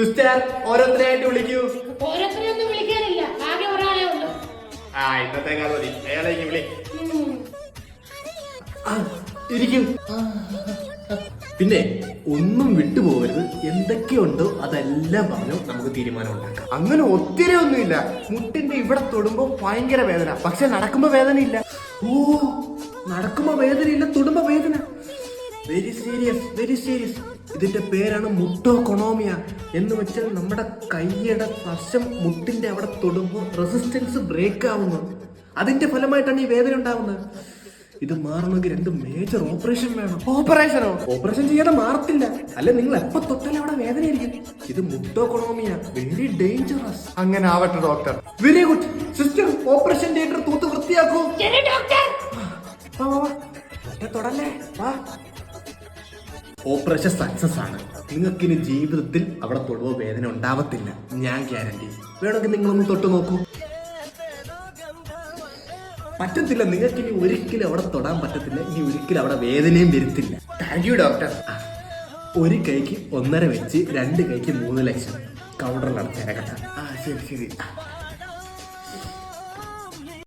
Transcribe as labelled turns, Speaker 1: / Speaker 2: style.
Speaker 1: Sister ഓരോരുത്തരായിട്ട് വിളിക്കൂ.
Speaker 2: ഓരോരുത്തരെയൊന്നും വിളിക്കാനില്ല. ആകെ ഒരാളെ ഉള്ളൂ.
Speaker 1: ആ ഇന്നത്തേക്കാൾ മതി. അയാളെ ഇങ്ങ് വിളി.
Speaker 2: ഉം.
Speaker 1: ആ, ഇരിക്കൂ. പിന്നെ ഒന്നും വിട്ടുപോകരുത്. എന്തൊക്കെയുണ്ടോ അതെല്ലാം പറഞ്ഞു നമുക്ക് തീരുമാനം ഉണ്ടാക്കാം. അങ്ങനെ ഒത്തിരി ഒന്നുമില്ല. മുട്ടിന്റെ ഇവിടെ തൊടുമ്പോ ഭയങ്കര വേദന. പക്ഷെ നടക്കുമ്പോ വേദന ഇല്ല ഓ നടക്കുമ്പോ വേദന ഇല്ല തൊടുമ്പോ വേദന. വെരി സീരിയസ് വെരി സീരിയസ് ഇതിന്റെ പേരാണ് മുട്ടോ കൊണോമിയ എന്ന് വെച്ചാൽ നമ്മുടെ കൈയുടെ വശം മുട്ടിന്റെ അവിടെ തൊടുമ്പോൾ റെസിസ്റ്റൻസ് ബ്രേക്ക് ആവുന്നു. അതിന്റെ ഫലമായിട്ടാണ് ഈ വേദന ഉണ്ടാവുന്നത്. ഇത് മാറണമെങ്കിൽ രണ്ട് മേജർ ഓപ്പറേഷൻ വേണം. ഓപ്പറേഷനോ ഓപ്പറേഷൻ ചെയ്യാതെ മാറത്തില്ല. അല്ല നിങ്ങൾ എപ്പോ തൊട്ടാലും അവിടെ വേദനയായിരിക്കും ഇത് മുട്ടോകൊണോമിയ വെരി ഡേഞ്ചറസ് അങ്ങനെ ആവട്ടെ doctor very good sister operation theatre തൂത്ത് വൃത്തിയാക്കൂ.
Speaker 2: ഡോക്ടർ
Speaker 1: വാ, വാ, വാ. തൊടല്ലേ? വാ. ഓപ്പറേഷൻ സക്സസ് ആണ്. നിങ്ങൾക്ക് ഇനി ജീവിതത്തിൽ അവിടെ തൊടുവോ വേദന ഉണ്ടാവത്തില്ല. ഞാൻ ഗ്യാരണ്ടി വേണമെങ്കിൽ നിങ്ങളൊന്ന് തൊട്ടു നോക്കൂ. പറ്റത്തില്ല. നിങ്ങൾക്ക് ഇനി ഒരിക്കലും അവിടെ തൊടാൻ പറ്റത്തില്ല. ഇനി ഒരിക്കലും അവിടെ വേദനയും വരുത്തില്ല. താങ്ക് യു ഡോക്ടർ ഒരു കൈക്ക് ഒന്നര വെച്ച് രണ്ട് കൈക്ക് മൂന്ന് ലക്ഷം. കൗണ്ടറിൽ അടച്ചേക്കട്ടെ ആ ശരി ശരി.